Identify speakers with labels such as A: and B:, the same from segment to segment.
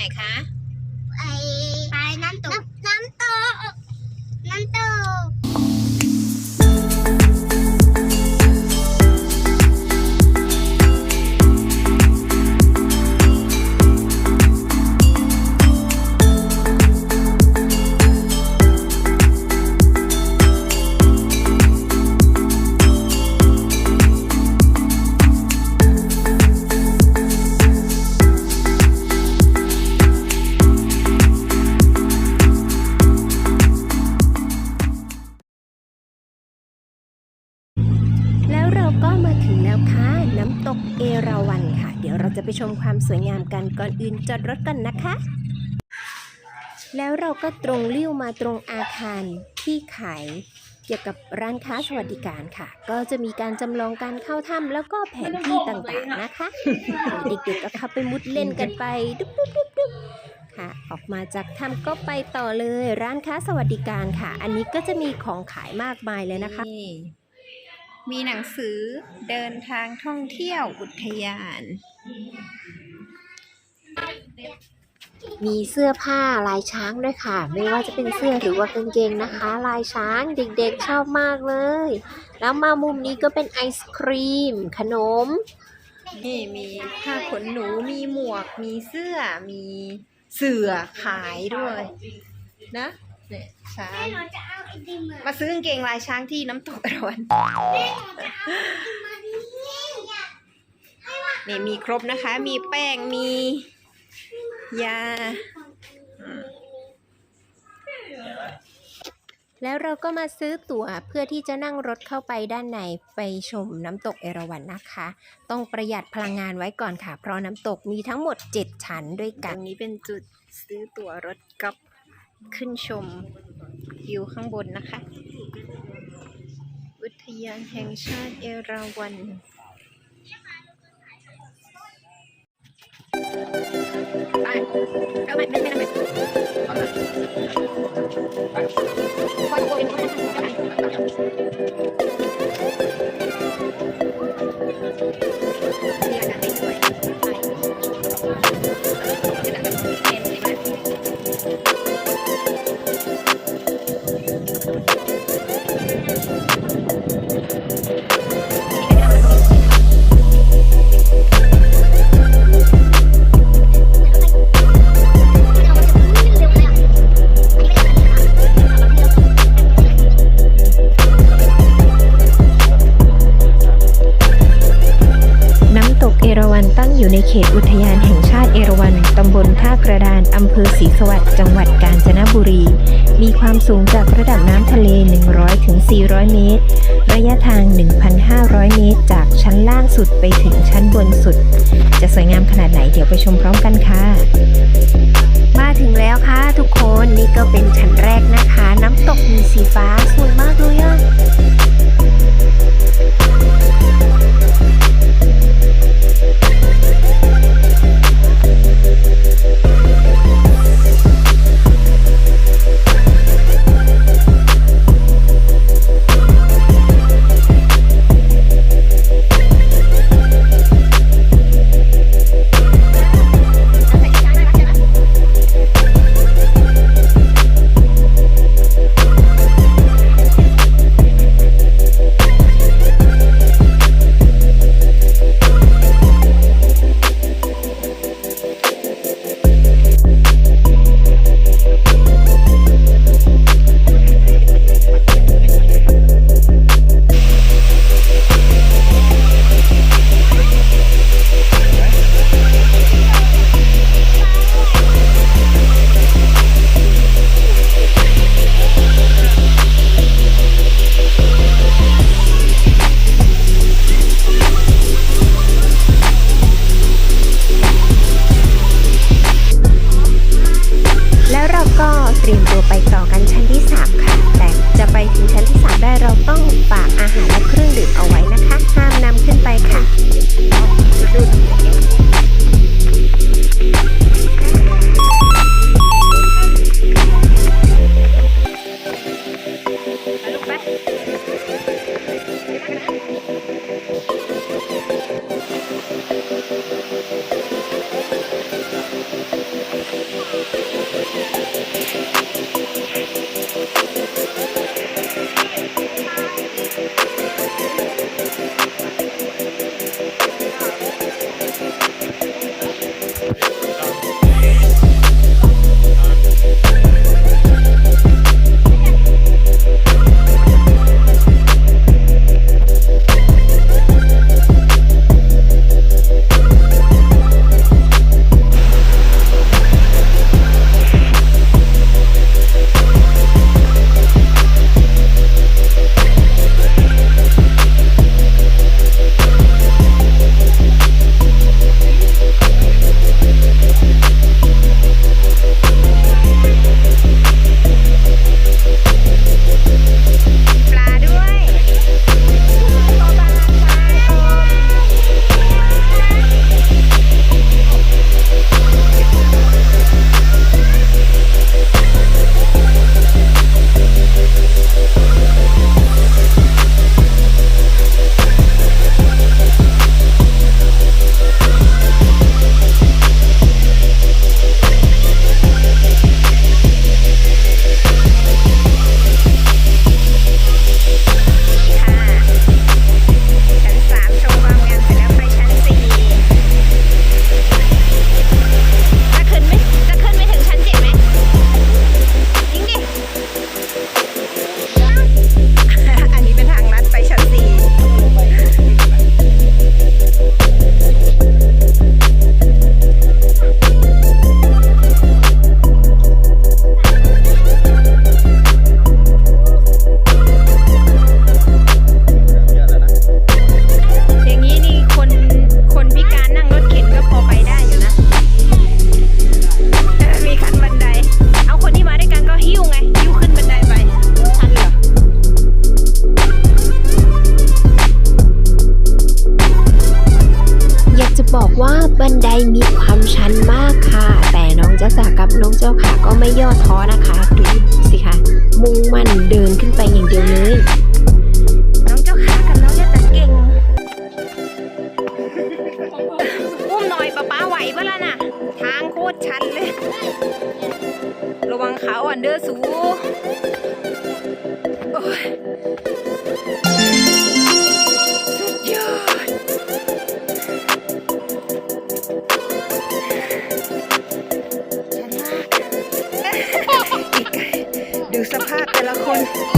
A: ไหนคะ
B: ไปไปน้ำตก น้ำตก น้ำตก
C: ราวัณค่ะ เดี๋ยวเราจะไปชมความสวยงามกันก่อนอื่นจอดรถกันนะคะ แล้วเราก็ตรงเลี้ยวมาตรงอาคารที่ขายเกี่ยวกับร้านค้าสวัสดิการค่ะ ก็จะมีการจำลองการเข้าถ้ำแล้วก็แผนที่ต่างๆนะคะเด็กๆก็เข้าไปมุดเล่นกันไปดุ๊บดุ๊บดุ๊บดุ๊บค่ะ ออกมาจากถ้ำก็ไปต่อเลยร้านค้าสวัสดิการค่ะ อันนี้ก็จะมีของขายมากมายเลยนะคะ
A: มีหนังสือเดินทางท่องเที่ยวอุทยาน
C: มีเสื้อผ้าลายช้างด้วยค่ะ ไม่ว่าจะเป็นเสื้อหรือว่ากางเกงนะคะ ลายช้างเด็กๆชอบมากเลย แล้วมามุมนี้ก็เป็นไอศครีม ขนม
A: นี่มีผ้าขนหนูมีหมวก มีเสื้อมีเสื่อขายด้วย นะ เนี่ยช้าง
B: หนูจะเอาไอติมอะ
A: มาซื้อกางเกงลายช้างที่น้ำตกอรวัน
B: มาดิอยาก
A: นี่มีครบนะคะ มีแป้งมียา
C: แล้วเราก็มาซื้อตั๋วเพื่อที่จะนั่งรถเข้าไปด้านในไปชมน้ำตกเอราวัณนะคะ ต้องประหยัดพลังงานไว้ก่อนค่ะ เพราะน้ำตกมีทั้งหมด 7 ชั้นด้วย
A: ต
C: กั
A: ร
C: น
A: งนี้เป็นจุดซื้อตั๋วรถกลับ ขึ้นชมวิวข้างบนนะคะ อุทยานแห่งชาติเอราวัณไปเอาไปไม่ไม่ไม่มีอากาศได้ด้วยไป
C: อยู่ในเขตอุทยานแห่งชาติเอราวัณ ตำบลท่ากระดาน อำเภอศรีสวัสดิ์จังหวัดกาญจนบุรี มีความสูงจากระดับน้ำทะเล 100ถึง400เมตร ระยะทาง 1,500 เมตร จากชั้นล่างสุดไปถึงชั้นบนสุด จะสวยงามขนาดไหนเดี๋ยวไปชมพร้อมกันค่ะ มาถึงแล้วค่ะทุกคน นี่ก็เป็นชั้นแรกนะคะ น้ำตกมีสีฟ้าสวยมากเลยอะ ว่า
A: บันไดมีควา
C: มชันมากค่ะ แต่น้องเจ้าสากับน้องเจ้าขาก็ไม่ย่อท้อนะคะดูสิคะมุ่งมั่นเดินขึ้นไปอย่างเดียวเลย
A: น้องเจ้าขากับน้องเจ้าตาเก่งอุ้มหน่อยป้าป้าไหวปะล่ะน่ะ ทางโคตรชันเลย ระวังเขาอะเด้อสูโอ้ย ภ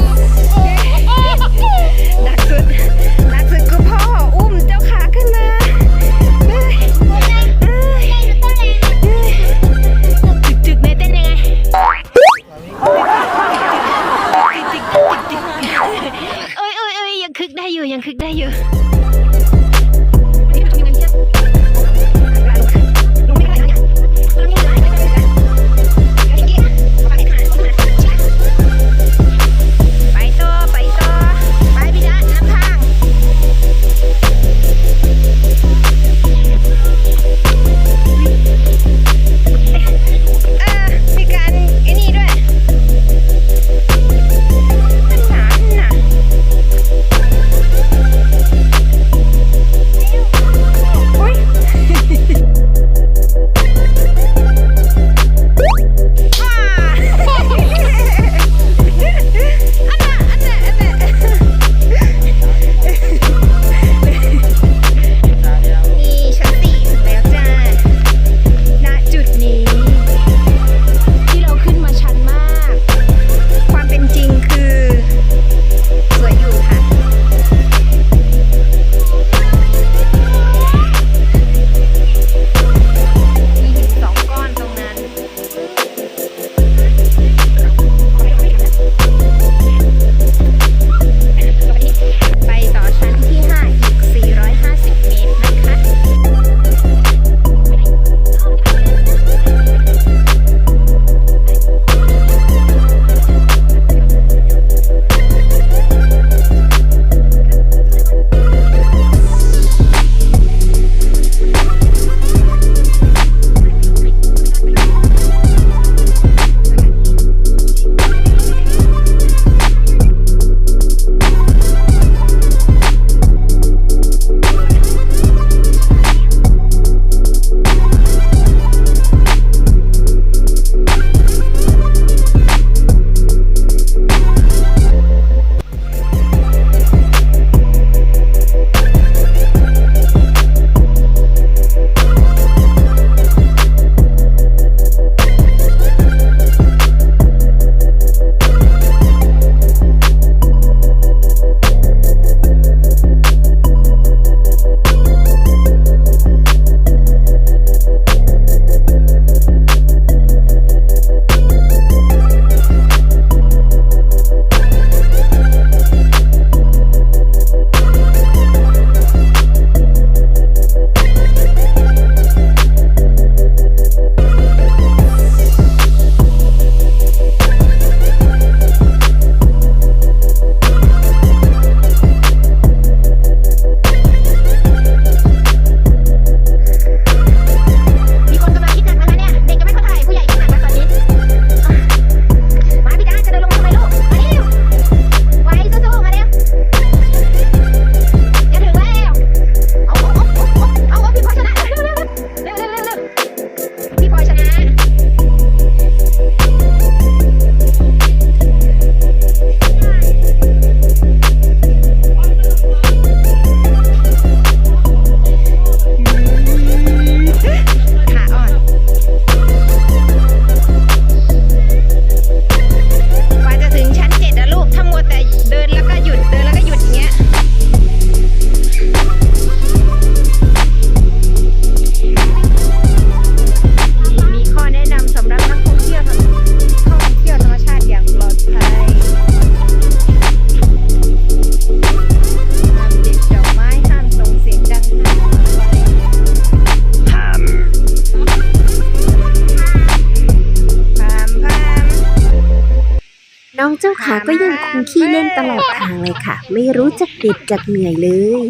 D: เลยค่ะ ไม่รู้จักเด็ดจักเหนื่อยเลย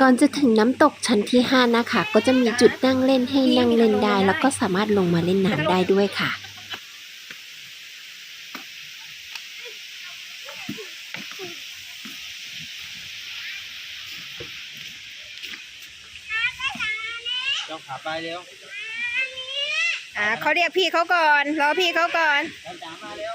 D: ก่อนจะถึงน้ำตกชั้นที่ 5 นะคะ ก็จะมีจุดนั่งเล่นให้นั่งเล่นได้ แล้วก็สามารถลงมาเล่นน้ำได้ด้วยค่ะ
E: เจ้าขาไปเร็ว
A: อ่าเขาเรียกพี่เขาก่อน รอพี่เขาก่อน
E: เจ้าจ๋ามาเร็ว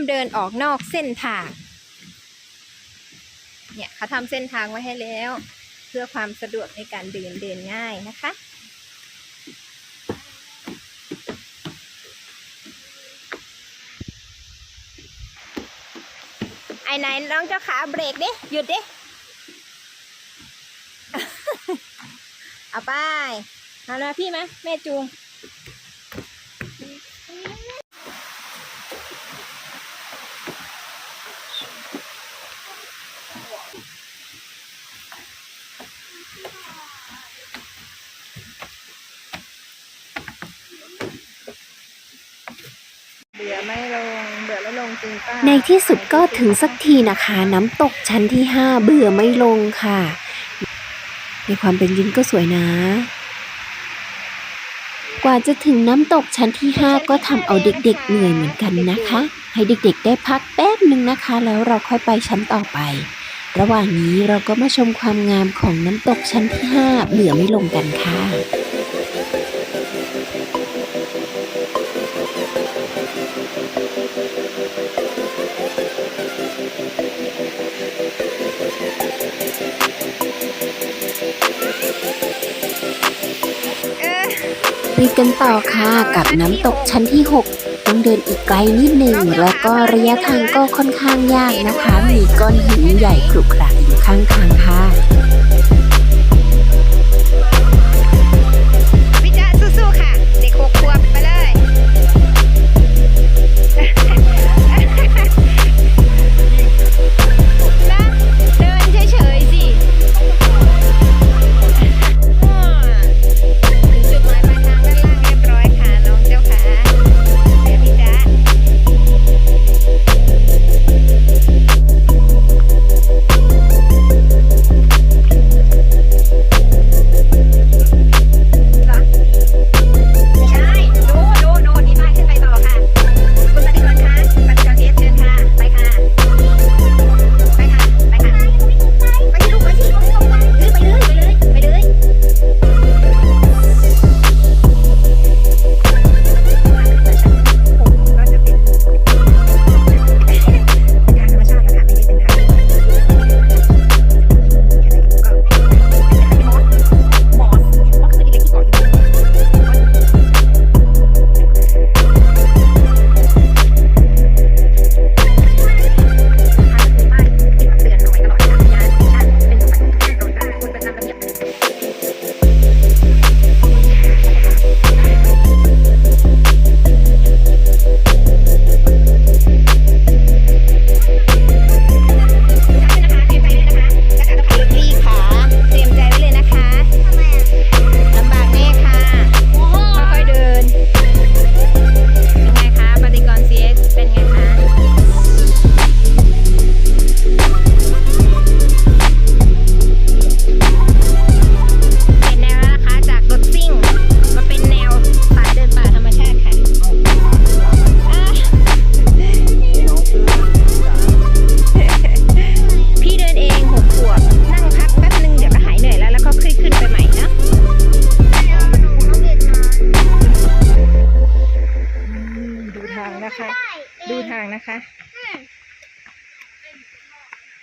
E: า
F: ม
A: เดินออกนอกเส้นทาง เนี่ยเขาทำเส้นทางไว้ให้แล้ว เพื่อความสะดวกในการเดินเดินง่ายนะคะ ไอ้ไหนน้องเจ้าขาเบรกดิ หยุดดิ เอาไป เอาละพี่ไหมแม่จูง เบื่อไม่ลง เบื่อไม่ลงจริงป้า
D: ในที่สุดก็ถึงสักทีนะคะ น้ำตกชั้นที่5เบื่อไม่ลงค่ะ ในความเป็นจริงก็สวยนะ กว่าจะถึงน้ำตกชั้นที่5ก็ทำเอาเด็กๆเหนื่อยเหมือนกันนะคะ ให้เด็กๆได้พักแป๊บหนึ่งนะคะ แล้วเราค่อยไปชั้นต่อไประหว่างนี้เราก็มาชมความงามของน้ำตกชั้นที่ 5 เบื่อไม่ลงกันค่ะ ไปกันต่อค่ะ กับน้ำตกชั้นที่ 6 ต้องเดินอีกไกลนิดหนึ่ง แล้วก็ระยะทางก็ค่อนข้างยากนะคะ มีก้อนหินใหญ่ขรุขระอยู่ข้างทาง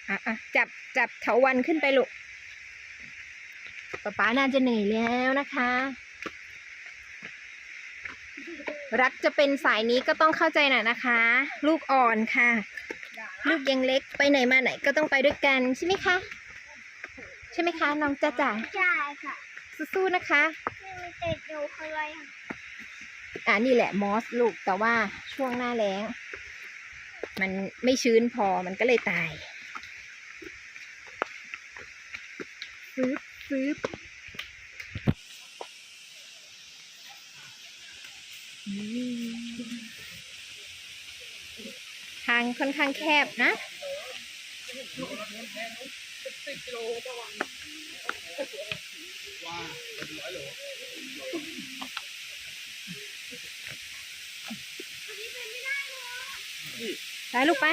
A: อะอะจับจับเถาวันขึ้นไปลูกป๊าป๊าน่าจะเหนื่อยแล้วนะคะ รักจะเป็นสายนี้ก็ต้องเข้าใจหน่อยนะคะ ลูกอ่อนค่ะ ลูกยังเล็กไปไหนมาไหนก็ต้องไปด้วยกันใช่ไหมคะ ใช่ไหมคะน้องจ้าจ๋า
B: ใช่ค่ะ
A: สู้ๆนะคะ
B: นี่มันติดอยู่คืออะไรอะ
A: อ่านี่แหละมอสลูกแต่ว่าช่วงหน้าแล้ง มันไม่ชื้นพอมันก็เลยตาย ฟื้บฟื้บอืมทางค่อนข้างแคบนะไปลูกไป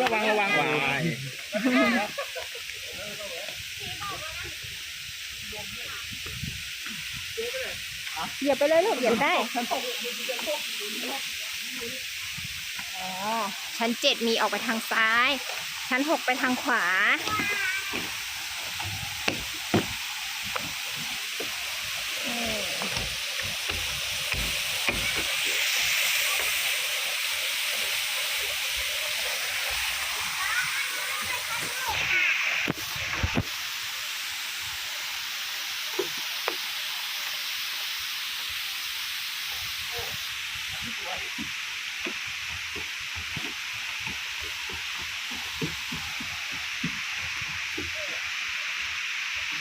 E: ระวังระวังวาย
A: เหยียบไปเลยลูกเหยียบได้ ชั้นเจ็ดมีออกไปทางซ้าย ชั้นหกไปทางขวา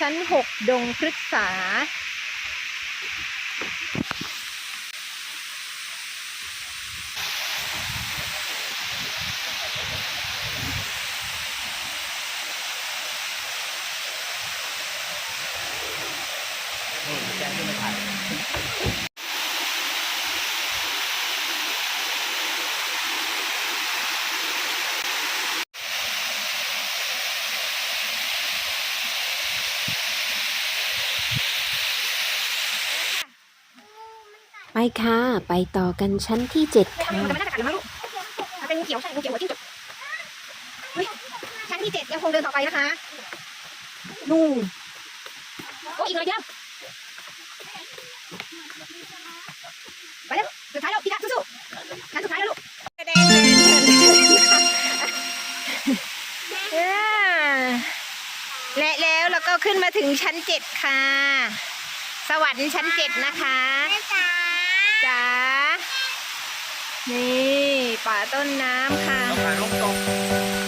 A: ชั้นหกดงพฤกษา
E: แจ้งขึ้นมาถ่าย
C: ไป ค่ะ ไปต่อกันชั้นที่เจ็ดค่ะ
A: มันน่าจะกัดแล้วมั้งลูกมันเป็นงูเขียวใช่งูเขียวหัวจิ้งจกเฮ้ยชั้นที่เจ็ดยังคงเดินต่อไปนะคะนู่นโอ้อีกหน่อยเดียวไปแล้วสุดท้ายแล้วพี่กะสู้ๆชั้นสุดท้ายแล้วลูกเย้และแล้วเราก็ขึ้นมาถึงชั้นเจ็ดค่ะ สวรรค์ชั้นเจ็ดนะคะ
B: แม่ จ้า
A: นี่ป่าต้นน้ำค่ะ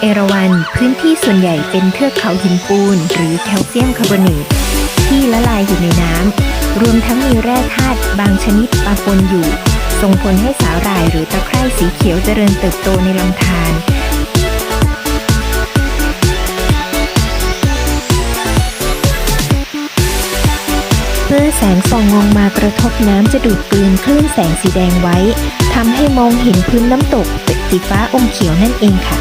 C: เอราวัณพื้นที่ส่วนใหญ่เป็นเทือกเขาหินปูน หรือแคลเซียมคาร์บอเนตที่ละลายอยู่ในน้ำ รวมทั้งมีแร่ธาตุบางชนิดปะปนอยู่ ส่งผลให้สาหร่ายหรือตะไคร่สีเขียวเจริญเติบโตในลำธารเมื่อแสงส่องลงมากระทบน้ำจะดูดกลืนคลื่นแสงสีแดงไว้ทำให้มองเห็นพื้นน้ำตกเป็นสีฟ้าอมเขียวนั่นเองค่ะ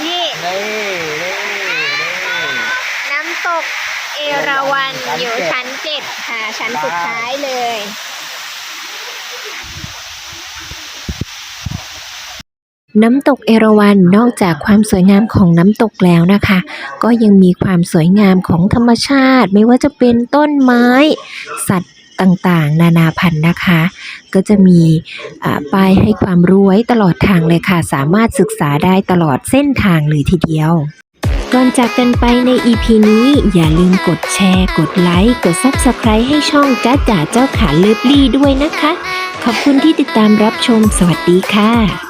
E: นอยู่ที่นี่
A: นี่
E: นี่น้ำ
A: ตกเอราวัณ
E: ชั้น
A: อยู่
E: เจ็ด
A: ชั้นเจ็ดค่ะ ชั้นสุดท้ายเลย
C: น้ำตกเอราวัณนอกจากความสวยงามของน้ำตกแล้วนะคะ ก็ยังมีความสวยงามของธรรมชาติ ไม่ว่าจะเป็นต้นไม้ สัตว์ ต่างๆ นานาพันธุ์นะคะ ก็จะมีป้ายให้ความรู้ไว้ตลอดทางเลยค่ะ สามารถศึกษาได้ตลอดเส้นทางเลยทีเดียวก่อนจากกันไปใน EP นี้อย่าลืมกดแชร์ กดไลค์ กด Subscribe ให้ช่องจ้าจ๋าเจ้าขาเลิฟลี่ด้วยนะคะ ขอบคุณที่ติดตามรับชม สวัสดีค่ะ